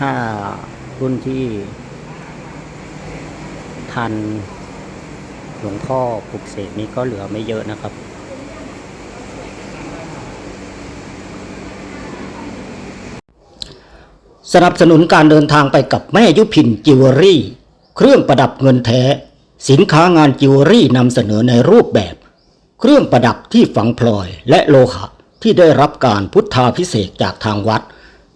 ถ้ารุ่นที่ ทันหลวงพ่อปลุกเสกนี้ก็เหลือไม่เยอะนะครับสนับสนุนการเดินทางไปกับแม่ยุพินจิวเวลรี่ เครื่องประดับเงินแท้ สินค้างานจิวเวลรี่นำเสนอในรูปแบบ เครื่องประดับที่ฝังพลอยและโลหะที่ได้รับการพุทธาพิเศษจากทางวัด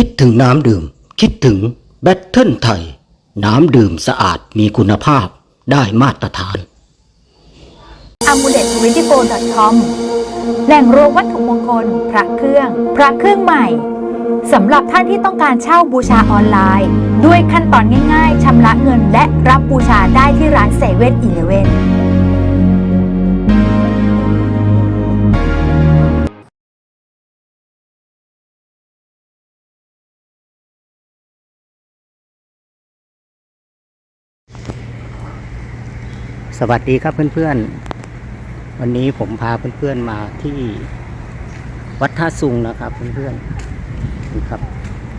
คิดถึงน้ำดื่ม คิดถึงแบตเทิลไทย น้ำดื่มสะอาดมีคุณภาพได้มาตรฐาน a m u l e t 2 4 com แหล่งรวมวัตถุมงคล พระเครื่อง พระเครื่องใหม่สำหรับท่านที่ต้องการเช่าบูชาออนไลน์ ด้วยขั้นตอนง่ายๆชำระเงินและรับบูชาได้ที่ร้านเซเว่นอีเลเวน สวัสดีครับเพื่อนๆ วันนี้ผมพาเพื่อนๆมาที่วัดท่าซุงนะครับเพื่อนๆนี่ครับ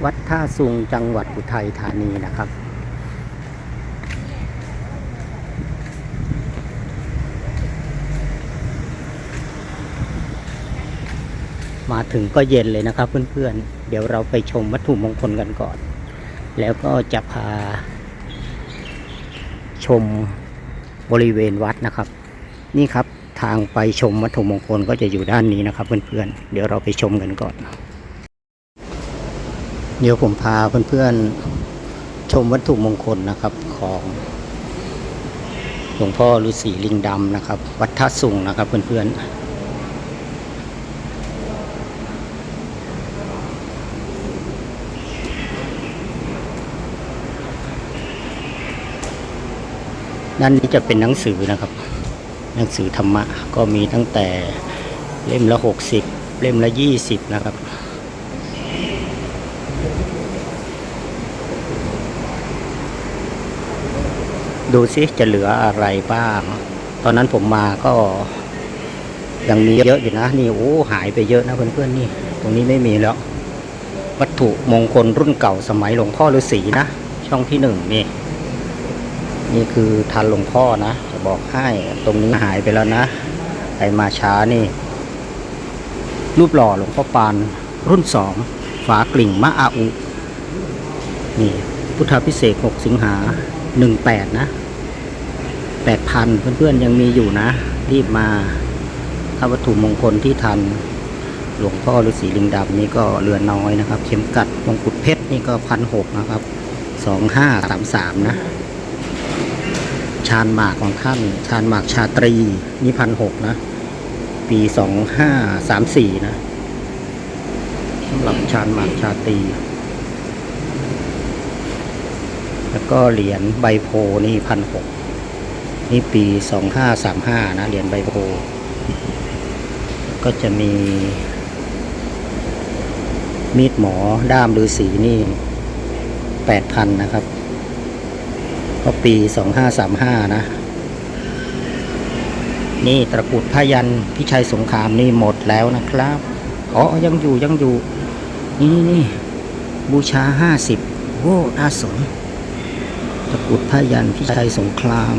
วัดท่าซุงจังหวัดอุทัยธานีนะครับ มาถึงก็เย็นเลยนะครับเพื่อนๆ เดี๋ยวเราไปชมวัตถุมงคลกันก่อน แล้วก็จะพาชม บริเวณวัดนะครับ นี่ครับทางไปชมวัตถุมงคลก็จะอยู่ด้านนี้นะครับ เพื่อนๆ เดี๋ยวเราไปชมกันก่อน เดี๋ยวผมพาเพื่อนๆ ชมวัตถุมงคลนะครับของหลวงพ่อฤาษีลิงดำนะครับ วัดท่าสุงนะครับเพื่อนๆ ด้านนี้จะเป็นหนังสือนะครับ หนังสือธรรมะก็มีตั้งแต่เล่มละหกสิบเล่มละยี่สิบนะครับดูซิจะเหลืออะไรบ้าง ตอนนั้นผมมาก็ยังมีเยอะอยู่นะ นี่โอ้หายไปเยอะนะเพื่อนๆนี่ ตรงนี้ไม่มีแล้ว วัตถุมงคลรุ่นเก่าสมัยหลวงพ่อฤาษีนะ ช่องที่หนึ่งนี่ นี่คือทันหลวงพ่อนะจะบอกให้ตรงนี้หายไปแล้วนะไปมาช้านี่ รูปหล่อหลวงพ่อปานรุ่นสองฝากลิ่งมะอาอุ นี่ พุทธพิเศษก6สิงหาหนึ่งแปดนะแปดพันเพื่อนๆ ยังมีอยู่นะ รีบมาถ้าวัตถุมงคลที่ทัน หลวงพ่อฤาษีลิงดำนี่ก็เรือนน้อยนะครับ เข็มกัดมงกุฎเพชรนี่ก็พันหกนะครับสองห้าสามสามนะ ชาญหมากของท่านชาญหมากชาตรีนี่พันหกนะ ปีสองห้าสามสี่นะสำหรับชาญหมากชาตรี แล้วก็เหรียญใบโพนี่พันหกนี่ปีสองห้าสามห้านะเหรียญใบโพ ก็จะมี มีดหมอด้ามฤาษีนี่แปดพันนะครับ ก็ปี 2535 นะ นี่ตะกรุดพยันพิชัยสงครามนี่หมดแล้วนะครับอ๋อยังอยู่ยังอยู่ นี่นี่นี่บูชา 50โว้น่าสนตะกรุดพยันพิชัยสงคราม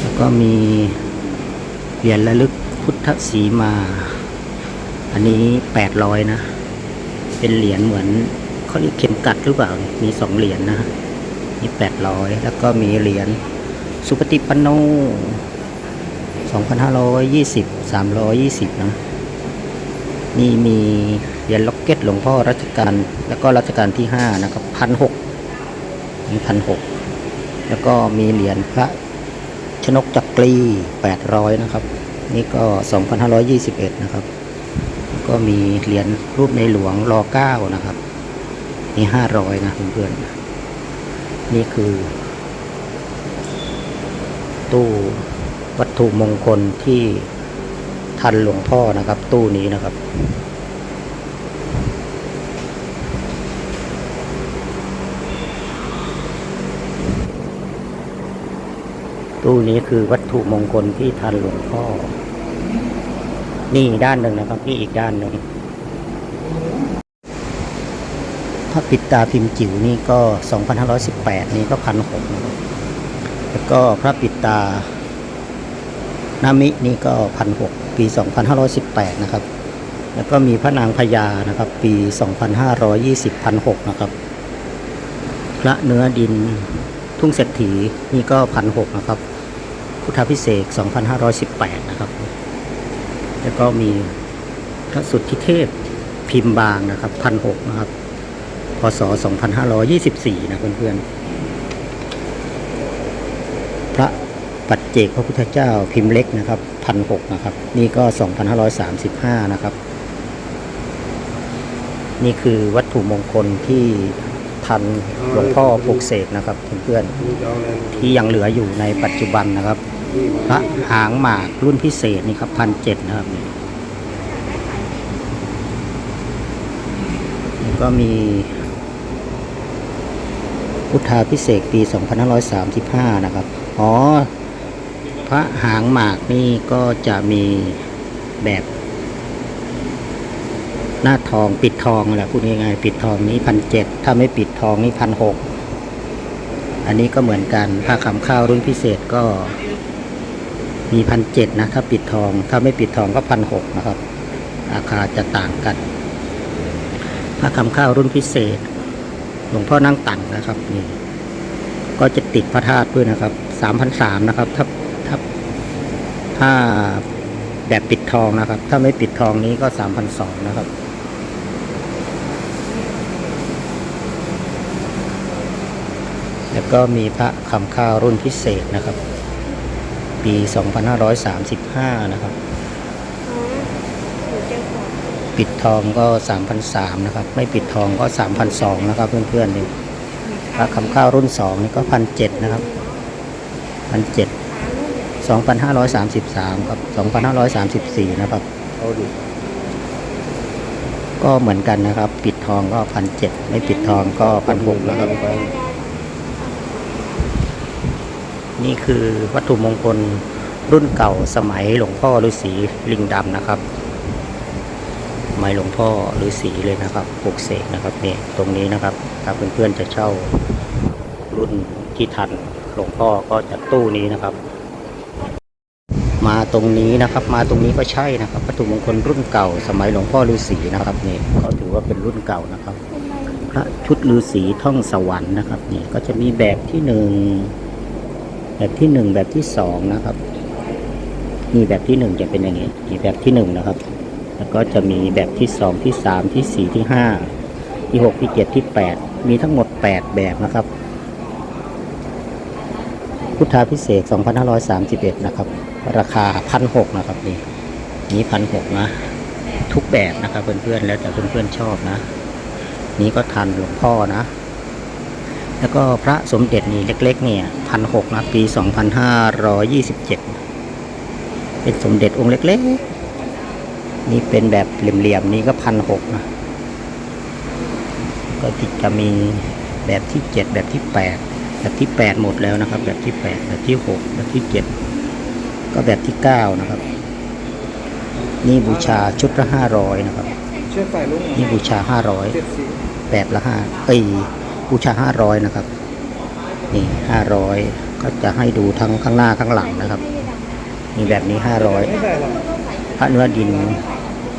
แล้วก็มีเหรียญระลึกพุทธสีมา อันนี้ 800 นะ เป็นเหรียญเหมือนเขาเรียกเข็ม กัดหรือเปล่า มีสองเหรียญนะนี่แปดร้อยแล้วก็มีเหรียญสุปฏิปันโนสองพันห้าร้อยยี่สิบสามร้อยยี่สิบนะ นี่มีเหรียญล็อกเก็ตหลวงพ่อรัชกาลแล้วก็รัชกาลที่ห้านะครับพันหกนี่พันหกแล้วก็มีเหรียญพระชนกจักรีแปดร้อยนะครับ นี่ก็สองพันห้าร้อยยี่สิบเอ็ดนะครับก็มีเหรียญรูปในหลวงรอเก้านะครับ นี่ห้าร้อยนะเพื่อนๆนี่คือ ตู้วัตถุมงคลที่ทันหลวงพ่อนะครับ ตู้นี้นะครับตู้นี้คือวัตถุมงคลที่ทันหลวงพ่อ นี่ด้านหนึ่งนะครับ นี่อีกด้านหนึ่ง พระปิดตาพิมพ์จิ๋วนี่ก็ 2518 นี่ก็พันหกแล้วก็พระปิดตานามินี่ก็พันหกปี 2518 นะครับ แล้วก็มีพระนางพญานะครับ ปี 2520พันหกนะครับ พระเนื้อดินทุ่งเศรษฐีนี่ก็พันหกนะครับ พุทธพิเศษ 2518 นะครับ แล้วก็มีพระสุทธิเทพพิมพ์บางนะครับพันหกนะครับ พศ 2524 นะเพื่อนๆ พระปัจเจกพระพุทธเจ้าพิมพ์เล็กนะครับพันหกนะครับ นี่ก็ 2535 นะครับ นี่คือวัตถุมงคลที่ทันหลวงพ่อปลุกเสกนะครับเพื่อนๆที่ยังเหลืออยู่ในปัจจุบันนะครับ พระหางหมากรุ่นพิเศษนี่ครับพันเจ็ดนะครับก็มี พุทธาพิเศษปี 2535 นะครับ อ๋อ พระหางหมากนี่ก็จะมีแบบ หน้าทองปิดทองแหละพูดง่ายๆปิดทองนี้พันเจ็ดถ้าไม่ปิดทองนี่พันหกอันนี้ก็เหมือนกันผ้าขำข้าวรุ่นพิเศษก็มีพันเจ็ดนะ ถ้าปิดทอง ถ้าไม่ปิดทองก็พันหกนะครับ ราคาจะต่างกันผ้าขำข้าวรุ่นพิเศษ หลวงพ่อนั่งตังนะครับนี่ก็จะติดพระธาตุด้วยนะครับสามพันสามนะครับ ถ้าถ้าถ้าแบบปิดทองนะครับ ถ้าไม่ปิดทองนี้ก็สามพันสองนะครับแล้วก็มีพระคำข้าวรุ่นพิเศษนะครับ ปี 2535 นะครับ ปิดทองก็3,003นะครับ ไม่ปิดทองก็3,002นะครับ เพื่อนๆนี่พระคำข้าวรุ่น 2 นี่ก็1,007นะครับ1,007 2,533กันห้าร้อยสามสิบ2,534นห้าร้อยสามสิบสี่นะครับก็เหมือนกันนะครับ ปิดทองก็1,007ไม่ปิดทองก็1,600นะครับ นี่คือวัตถุมงคลรุ่นเก่าสมัยหลวงพ่อฤาษีลิงดำนะครับ สมัยหลวงพ่อฤาษีเลยนะครับปลูกเสกนะครับเนี่ยตรงนี้นะครับถ้าเพื่อนๆจะเช่ารุ่นที่ทันหลวงพ่อก็จะตู้นี้นะครับ มาตรงนี้นะครับ มาตรงนี้ก็ใช่นะครับวัตถุมงคลรุ่นเก่า สมัยหลวงพ่อฤาษีนะครับนี่ก็ถือว่าเป็นรุ่นเก่านะครับ พระชุดฤาษีท่องสวรรค์นะครับนี่ก็จะมีแบบที่หนึ่งแบบที่หนึ่งแบบที่สองนะครับนี่แบบที่หนึ่งจะเป็นอย่างนี้นี่แบบที่หนึ่งนะครับ แล้วก็จะมีแบบที่สองที่สามที่สี่ที่ห้าที่หกที่เจ็ดที่แปดมีทั้งหมดแปดแบบนะครับ พุทธาพิเศษ 2531 นะครับ ราคาพันหกนะครับนี่นี้พันหกนะ ทุกแบบนะครับเพื่อนๆแล้วแต่เพื่อนๆชอบนะ นี้ก็ทันหลวงพ่อนะ แล้วก็พระสมเด็จนี่เล็ก ๆ เนี่ยพันหกนะ ปี2527เป็นสมเด็จองค์เล็ก ๆ นี่เป็นแบบเหลี่ยมๆนี่ก็พันหกนะ ก็จะมีแบบที่เจ็ดแบบที่แปดแบบที่แปดหมดแล้วนะครับ แบบที่แปดแบบที่หกแบบที่เจ็ดก็แบบที่เก้านะครับ นี่บูชาชุดละห้าร้อยนะครับเชือกสายลุงนี่บูชาห้าร้อยเจ็ดสีแบบละห้าเอ้ยบูชาห้าร้อยนะครับ นี่ห้าร้อยก็จะให้ดูทั้งข้างหน้าข้างหลังนะครับนี่แบบนี้ห้าร้อยไม่ใส่หรอกพระเนื้อดิน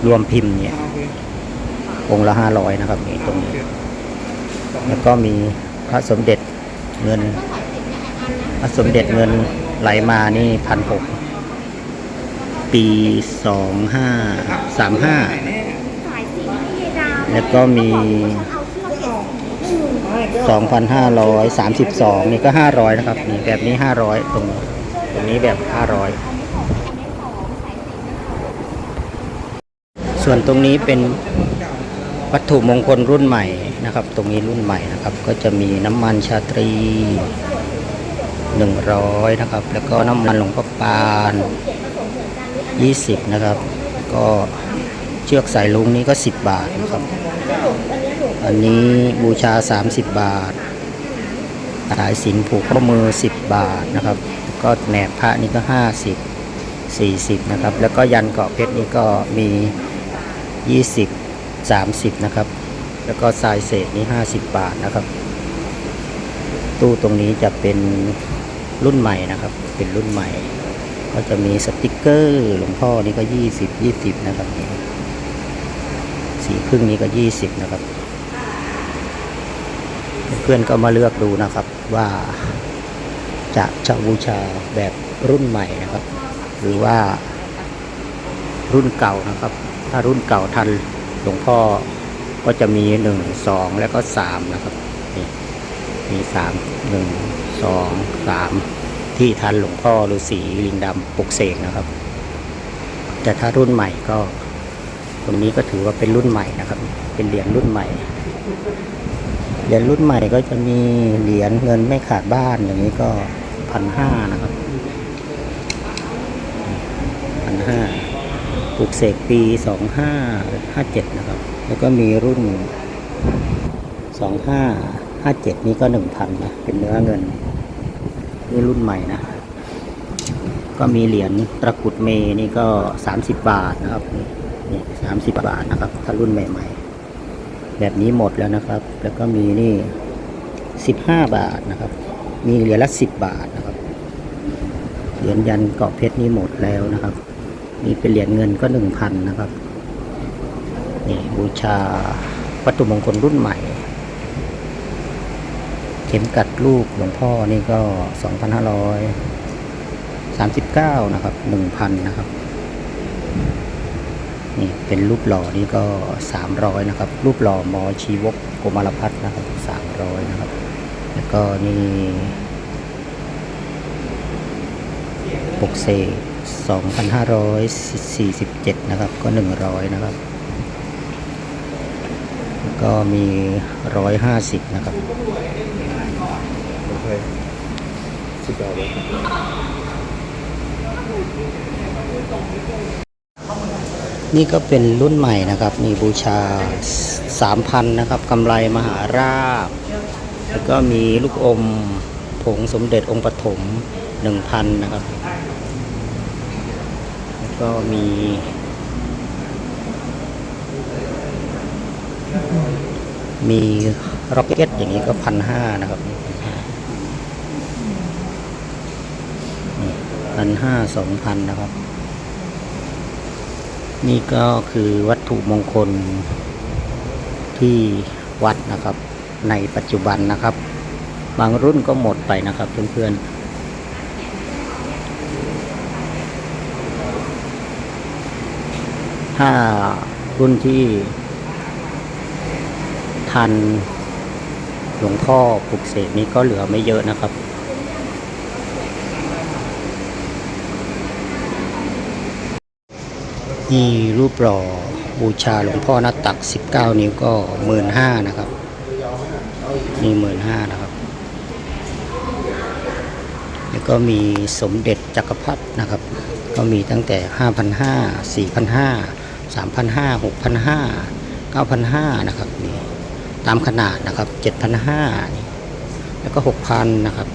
รวมพิมพ์เนี่ยโอเคองค์ละห้าร้อยนะครับนี่ตรงนี้สองแล้วก็มีพระสมเด็จเงิน พระสมเด็จเงินไหลมานี่พันหกปีสองห้าสามห้าแล้วก็มีสองพันห้าร้อยสามสิบสองนี่ก็ห้าร้อยนะครับนี่แบบนี้ห้าร้อยตรงตรงนี้แบบห้าร้อย ส่วนตรงนี้เป็นวัตถุมงคลรุ่นใหม่นะครับ ตรงนี้รุ่นใหม่นะครับ ก็จะมีน้ำมันชาตรี100นะครับ แล้วก็น้ำมันหลวงพ่อปาน 20 นะครับ ก็เชือกสายลุงนี้ก็ 10 บาทนะครับ อันนี้บูชา 30 บาท สายสินผูกข้อมือ 10 บาทนะครับ ก็แหนบพระนี่ก็ 50 40 นะครับ แล้วก็ยันเกาะเพชรนี่ก็มี 20 30 นะครับ แล้วก็ทรายเศษนี่50 บาทนะครับ ตู้ตรงนี้จะเป็นรุ่นใหม่นะครับ เป็นรุ่นใหม่ ก็จะมีสติกเกอร์หลวงพ่อนี่ก็ 20 20 นะครับสีพึ่งนี้ก็ 20 นะครับ เพื่อนก็มาเลือกดูนะครับว่าจะจะบูชาแบบรุ่นใหม่นะครับ หรือว่ารุ่นเก่านะครับ ถ้ารุ่นเก่าทันหลวงพ่อก็จะมีหนึ่งสองแล้วก็สามนะครับนี่มีสามหนึ่งสองสามที่ทันหลวงพ่อฤาษีลิงดำปลุกเสกนะครับ แต่ถ้ารุ่นใหม่ก็ตรงนี้ก็ถือว่าเป็นรุ่นใหม่นะครับ เป็นเหรียญรุ่นใหม่เหรียญรุ่นใหม่ก็จะมีเหรียญเงินไม่ขาดบ้านอย่างนี้ก็พันห้านะครับพันห้า ปลูกเสกปีสองห้าห้าเจ็ดนะครับ แล้วก็มีรุ่นสองห้าห้าเจ็ดนี้ก็หนึ่งพันนะ เป็นเนื้อเงิน นี่รุ่นใหม่นะ ก็มีเหรียญตะกรุดเมนี่ก็สามสิบบาทนะครับนี่นี่สามสิบบาทนะครับ ถ้ารุ่นใหม่ ๆ แบบนี้หมดแล้วนะครับ แล้วก็มีนี่สิบห้าบาทนะครับ มีเหรียญละสิบบาทนะครับ เหรียญยันเกาะเพชรนี่หมดแล้วนะครับ นี่เป็นเหรียญเงินก็หนึ่งพันนะครับ นี่บูชาวัตถุมงคลรุ่นใหม่ เข็มกัดลูกหลวงพ่อนี่ก็สองพันห้าร้อยสามสิบเก้านะครับหนึ่งพันนะครับ นี่เป็นรูปหล่อนี่ก็สามร้อยนะครับ รูปหล่อมอชีวกโกมารพัฒนะครับสามร้อยนะครับ แล้วก็นี่ปกเซ 2,547 นะครับ ก็ 100 นะครับ ก็มี 150 นะครับโอเคสุดยอดนี่ก็เป็นรุ่นใหม่นะครับ มีบูชา 3,000 นะครับกำไรมหาราบ แล้วก็มีลูกอมผงสมเด็จองค์ปฐม1,000 นะครับ ก็มีมีร็อกเก็ตอย่างนี้ก็พันห้านะครับพันห้าสองพันนะครับ นี่ก็คือวัตถุมงคลที่วัดนะครับ ในปัจจุบันนะครับ บางรุ่นก็หมดไปนะครับเพื่อนๆ ถ้ารุ่นที่ ทันหลวงพ่อปลุกเสกนี้ก็เหลือไม่เยอะนะครับนี่รูปหล่อบูชาหลวงพ่อหน้าตัก 19 นิ้วก็หมื่นห้านะครับนี่หมื่นห้านะครับ แล้วก็มีสมเด็จจักรพรรดินะครับ ก็มีตั้งแต่ 5,500 4,500 3,500 6,500 9,500นะครับนี่ตามขนาดนะครับ7,500นี่แล้วก็6,000นะครับ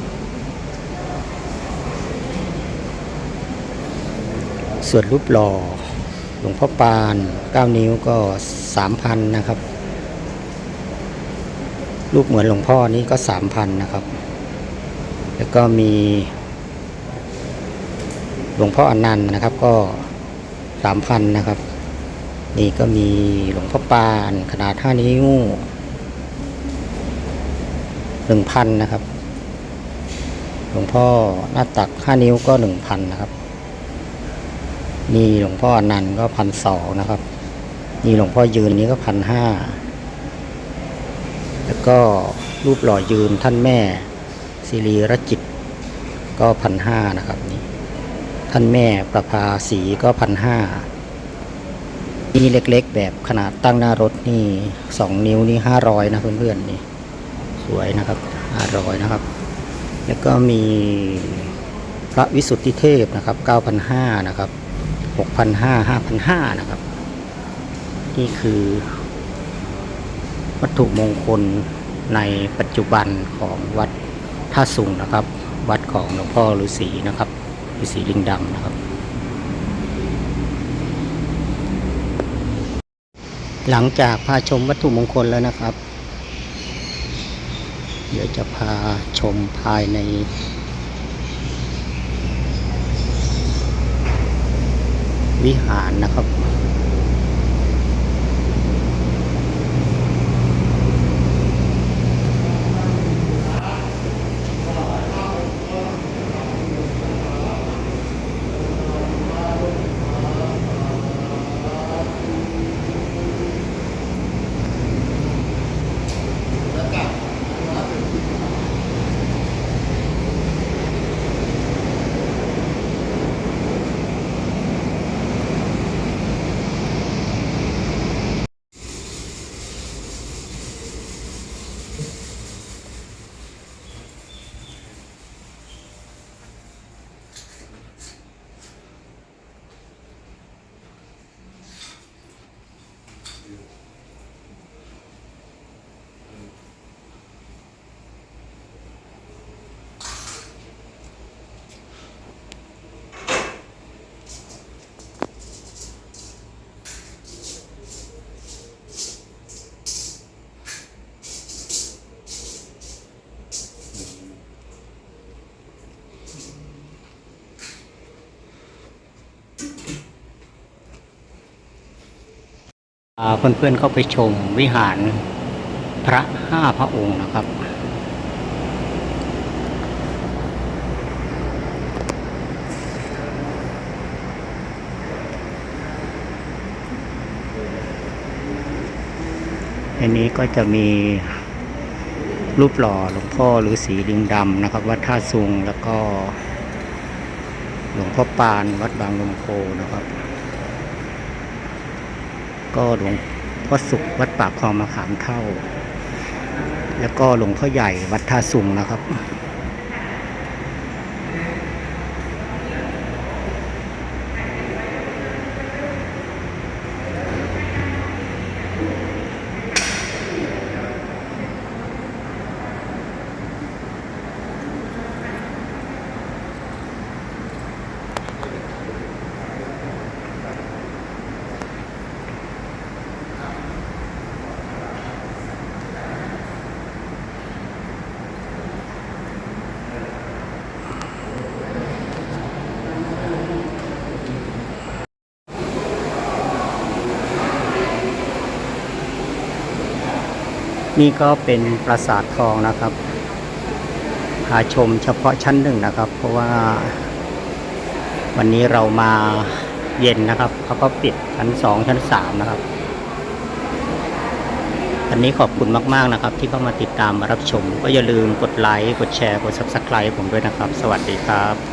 ส่วนรูปหล่อหลวงพ่อปาน9นิ้วก็3,000นะครับรูปเหมือนหลวงพ่อนี้ก็3,000นะครับ แล้วก็มี หลวงพ่ออนันต์นะครับก็3,000นะครับ นี่ก็มีหลวงพ่อปานขนาด5นิ้ว1,000นนะครับ หลวงพ่อหน้าตัก5นิ้วก็1,000นนะครับนี่หลวงพ่อนันก็พันสองนะครับนี่หลวงพ่อยืนนี้ก็พันห้าแล้วก็รูปหล่อยืนท่านแม่สิริรจิตก็พันห้านะครับนี่ท่านแม่ประภาสีก็พันห้า นี่เล็กๆ แบบขนาดตั้งหน้ารถนี่สองนิ้วนี่ห้าร้อยนะเพื่อนๆนี่สวยนะครับห้าร้อยนะครับ แล้วก็มีพระวิสุทธิเทพนะครับเก้าพันห้านะครับหกพันห้าห้าพันห้านะครับ นี่คือ วัตถุมงคลในปัจจุบันของวัดท่าสุงนะครับ วัดของหลวงพ่อฤาษีนะครับฤาษีลิงดำนะครับ หลังจากพาชมวัตถุมงคลแล้วนะครับ เดี๋ยวจะพาชมภายใน วิหารนะครับ พาเพื่อนๆเข้าไปชมวิหารพระห้าพระองค์นะครับ อันนี้ก็จะมีรูปหล่อหลวงพ่อฤาษีลิงดำนะครับ วัดท่าซุงแล้วก็หลวงพ่อปานวัดบางลมโพนะครับ ก็หลวงพ่อสุขวัดปากคลองมะขามเท่า แล้วก็หลวงพ่อใหญ่วัดท่าสุงนะครับ นี่ก็เป็นปราสาททองนะครับพาชมเฉพาะชั้นหนึ่งนะครับ เพราะว่า วันนี้เรามาเย็นนะครับเขาก็ปิดชั้นสองชั้นสามนะครับ อันนี้ขอบคุณมาก ๆนะครับ ที่เข้ามาติดตามมารับชม ก็อย่าลืมกดไลค์กดแชร์กด subscribe ผมด้วยนะครับ สวัสดีครับ